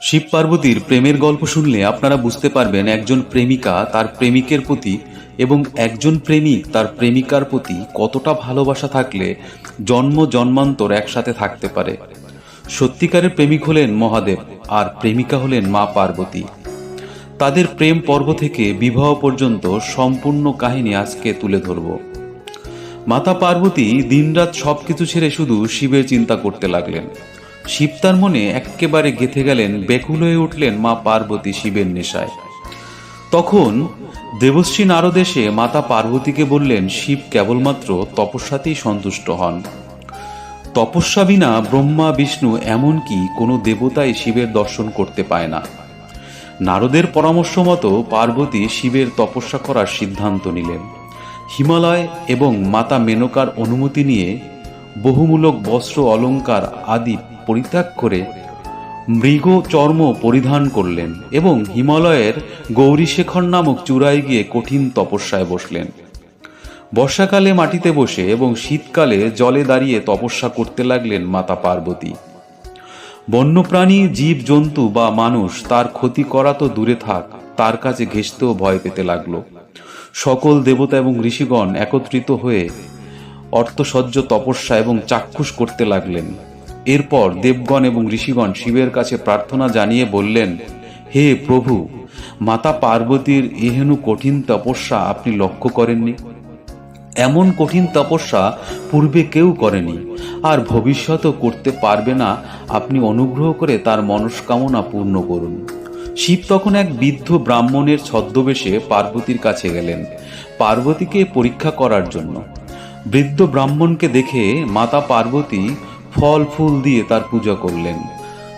শিব পার্বতীর প্রেমের গল্প শুনলে আপনারা বুঝতে পারবেন একজন প্রেমিকা তার প্রেমিকের প্রতি এবং একজন প্রেমিক তার প্রেমিকার প্রতি কতটা ভালোবাসা থাকলে জন্ম জন্মান্তর একসাথে থাকতে পারে। সত্যিকারের প্রেমিক হলেন মহাদেব আর প্রেমিকা হলেন মা পার্বতী। তাদের প্রেম পর্ব থেকে বিবাহ পর্যন্ত সম্পূর্ণ কাহিনী আজকে তুলে ধরব। মাতা পার্বতী দিনরাত সবকিছু ছেড়ে শুধু শিবের চিন্তা করতে লাগলেন। শিব তার মনে একেবারে গেথে গেলেন বেকুল হয়ে উঠলেন মা পার্বতী শিবের নেশায়। তখন দেবশ্রী নারদ এসে মাতা পার্বতীকে বললেন, শিব কেবলমাত্র তপস্যাতেই সন্তুষ্ট হন। তপস্যা বিনা ব্রহ্মা, বিষ্ণু এমনকি কোনো দেবতাই শিবের দর্শন করতে পায় না। নারদের পরামর্শ মতো পার্বতী শিবের তপস্যা করার সিদ্ধান্ত নিলেন। হিমালয় এবং মাতা মেনকার অনুমতি নিয়ে বহুমূলক বস্ত্র, অলঙ্কার আদি পরিত্যাগ করে মৃগ চর্ম পরিধান করলেন এবং হিমালয়ের গৌরীশেখর নামক চূড়ায় গিয়ে কঠিন তপস্যায় বসলেন। বর্ষাকালে মাটিতে বসে এবং শীতকালে জলে দাঁড়িয়ে তপস্যা করতে লাগলেন মাতা পার্বতী। বন্যপ্রাণী জীব জন্তু বা মানুষ তার ক্ষতি করা তো দূরে থাক, তার কাছে ঘেঁষতেও ভয় পেতে লাগল। সকল দেবতা এবং ঋষিগণ একত্রিত হয়ে অর্থসজ্জ তপস্যা এবং চাক্ষুষ করতে লাগলেন। এরপর দেবগণ এবং ঋষিগণ শিবের কাছে প্রার্থনা জানিয়ে বললেন, হে প্রভু, মাতা পার্বতীর এহেনু কঠিন তপস্যা আপনি লক্ষ্য করেননি? এমন কঠিন তপস্যা পূর্বে কেউ করেনি, আর ভবিষ্যতও করতে পারবে না আপনি অনুগ্রহ করে তার মনস্কামনা পূর্ণ করুন। শিব তখন এক বৃদ্ধ ব্রাহ্মণের ছদ্মবেশে পার্বতীর কাছে গেলেন, পার্বতীকে পরীক্ষা করার জন্য। বৃদ্ধ ব্রাহ্মণকে দেখে মাতা পার্বতী ফল, ফুল দিয়ে তার পূজা করলেন।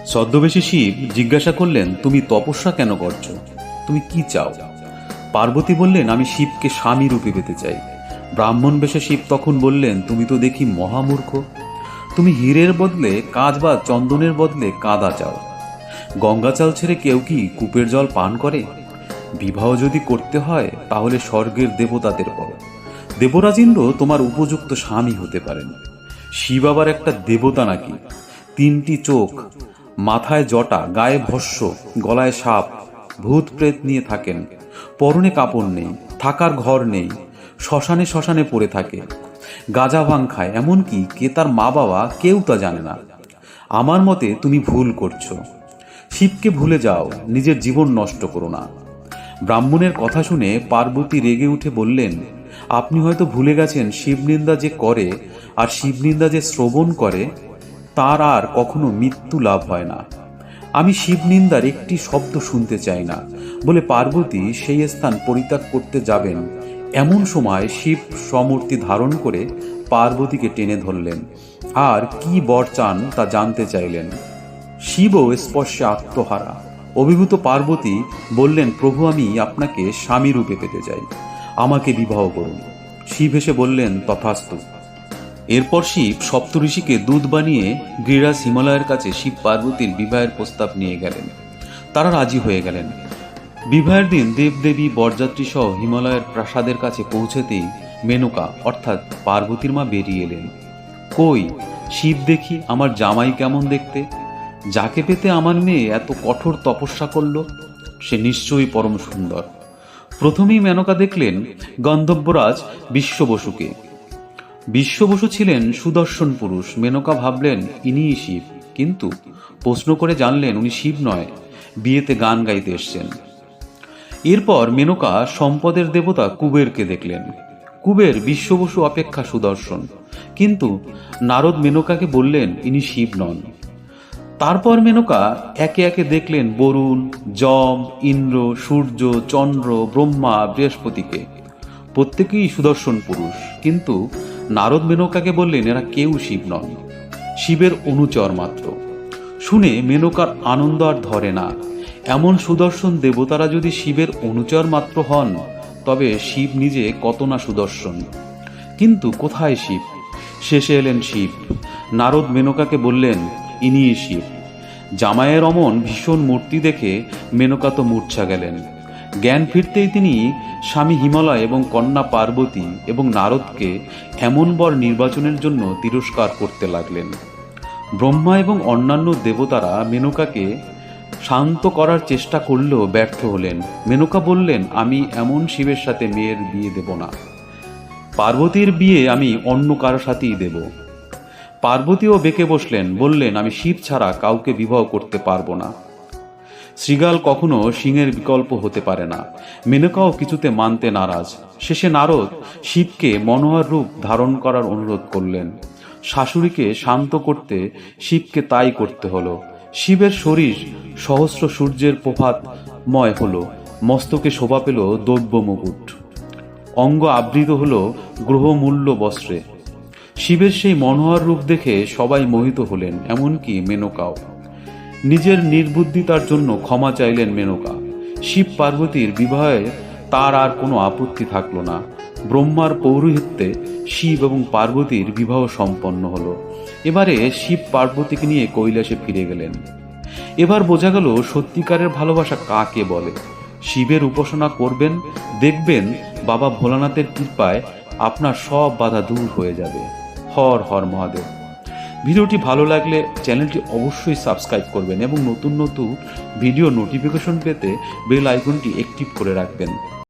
ছদ্মবেশী শিব জিজ্ঞাসা করলেন, তুমি তপস্যা কেন করছ? তুমি কি চাও? পার্বতী বললেন, আমি শিবকে স্বামী রূপে পেতে চাই। ব্রাহ্মণ বেশে শিব তখন বললেন, তুমি তো দেখি মহামূর্খ। তুমি হীরের বদলে কাঁচ বা চন্দনের বদলে কাদা চাও। গঙ্গা চাল ছেড়ে কেউ কি কূপের জল পান করে? বিবাহ যদি করতে হয়, তাহলে স্বর্গের দেবতাদের করো। দেবরাজ ইন্দ্র তোমার উপযুক্ত স্বামী হতে পারেন। শিব আবার একটা দেবতা নাকি? তিনটি চোখ, মাথায় জটা, গায়ে ভস্য, গলায় সাপ, ভূত প্রেত নিয়ে থাকেন। পরনে কাপড় নেই, থাকার ঘর নেই, শ্মশানে শ্মশানে পড়ে থাকে। গাঁজা ভাং খায়, এমনকি কে তার মা বাবা কেউ তা জানে না। আমার মতে তুমি ভুল করছ। শিবকে ভুলে যাও, নিজের জীবন নষ্ট করো না। ব্রাহ্মণের কথা শুনে পার্বতী রেগে উঠে বললেন, আপনি হয়তো ভুলে গেছেন, শিবনিন্দা যে করে আর শিবনিন্দা যে শ্রবণ করে, তার আর কখনো মৃত্যু লাভ হয় না। আমি শিবনিন্দার একটি শব্দ শুনতে চাই না, বলে পার্বতী সেই স্থান পরিত্যাগ করতে যাবেন। এমন সময় শিব সমূর্তি ধারণ করে পার্বতীকে টেনে ধরলেন। আর কি বর চান তা জানতে চাইলেন। শিবও স্পর্শে আত্মহারা। অভিভূত পার্বতী বললেন, প্রভু, আমি আপনাকে স্বামী রূপে পেতে চাই। আমাকে বিবাহ করুন। শিব এসে বললেন, তথাস্তু। এরপর শিব সপ্তঋষিকে দুধ বানিয়ে গিরিরাজ হিমালয়ের কাছে শিব পার্বতীর বিবাহের প্রস্তাব নিয়ে গেলেন। তারা রাজি হয়ে গেলেন। বিবাহের দিন দেবদেবী, বরযাত্রী সহ হিমালয়ের প্রাসাদের কাছে পৌঁছেতেই মেনকা, অর্থাৎ পার্বতীর মা বেরিয়ে এলেন। কই, শিব দেখি, আমার জামাই কেমন দেখতে? যাকে পেতে আমার মেয়ে এত কঠোর তপস্যা করল? সে নিশ্চয়ই পরম সুন্দর। প্রথমেই মেনকা দেখলেন গন্ধব্যরাজ বিশ্ব বসুকে বিশ্ব বসু ছিলেন সুদর্শন পুরুষ। মেনকা ভাবলেন ইনিই শিব। কিন্তু প্রশ্ন করে জানলেন, উনি শিব নয়। বিয়েতে গান গাইতে এসছেন। এরপর মেনকা সম্পদের দেবতা কুবেরকে দেখলেন। কুবের বিশ্ববসু অপেক্ষা সুদর্শন। কিন্তু নারদ মেনকাকে বললেন, ইনি শিব নন। তারপর মেনকা একে একে দেখলেন বরুণ, যম, ইন্দ্র, সূর্য, চন্দ্র, ব্রহ্মা, বৃহস্পতিকে। প্রত্যেকেই সুদর্শন পুরুষ। কিন্তু নারদ মেনকাকে বললেন, এরা কেউ শিব নন। শিবের অনুচর মাত্র। শুনে মেনকার আনন্দ আর ধরে না। এমন সুদর্শন দেবতারা যদি শিবের অনুচর মাত্র হন, তবে শিব নিজে কত না সুদর্শন। কিন্তু কোথায় শিব? শেষে এলেন শিব। নারদ মেনকাকে বললেন, ইনিই শিব। জামাইয়ের অমন ভীষণ মূর্তি দেখে মেনকা তো মূর্ছা গেলেন। জ্ঞান ফিরতেই তিনি স্বামী হিমালয় এবং কন্যা পার্বতী এবং নারদকে এমন বর নির্বাচনের জন্য তিরস্কার করতে লাগলেন। ব্রহ্মা এবং অন্যান্য দেবতারা মেনকাকে শান্ত করার চেষ্টা করলেও ব্যর্থ হলেন। মেনকা বললেন, আমি এমন শিবের সাথে মেয়ের বিয়ে দেব না। পার্বতীর বিয়ে আমি অন্য কারও সাথেই দেব। পার্বতীও বেঁকে বসলেন, বললেন, আমি শিব ছাড়া কাউকে বিবাহ করতে পারব না। শ্রীগাল কখনো সিংহের বিকল্প হতে পারে না। মেনকাও কিছুতে মানতে নারাজ। শেষে নারদ শিবকে মনোহর রূপ ধারণ করার অনুরোধ করলেন। শাশুড়িকে শান্ত করতে শিবকে তাই করতে হলো। শিবের শরীর সহস্র সূর্যের প্রভাতময় হলো। মস্তকে শোভা পেল দৈব্য মুকুট। অঙ্গ আবৃত হল গ্রহমূল্য বস্ত্রে। শিবের সেই মনোহর রূপ দেখে সবাই মোহিত হলেন, এমনকি মেনকাও। নিজের নির্বুদ্ধিতার জন্য ক্ষমা চাইলেন মেনকা। শিব পার্বতীর বিবাহে তার আর কোনো আপত্তি থাকল না। ব্রহ্মার পৌরোহিত্যে শিব এবং পার্বতীর বিবাহ সম্পন্ন হলো। এবারে শিব পার্বতীকে নিয়ে কৈলাসে ফিরে গেলেন। এবার বোঝা গেল সত্যিকারের ভালোবাসা কাকে বলে। শিবের উপাসনা করবেন, দেখবেন বাবা ভোলানাথের কৃপায় আপনার সব বাধা দূর হয়ে যাবে। হর হর মহাদেব। ভিডিওটি ভালো লাগলে চ্যানেলটি অবশ্যই সাবস্ক্রাইব করবেন এবং নতুন নতুন ভিডিও নোটিফিকেশন পেতে বেল আইকনটি অ্যাক্টিভ করে রাখবেন।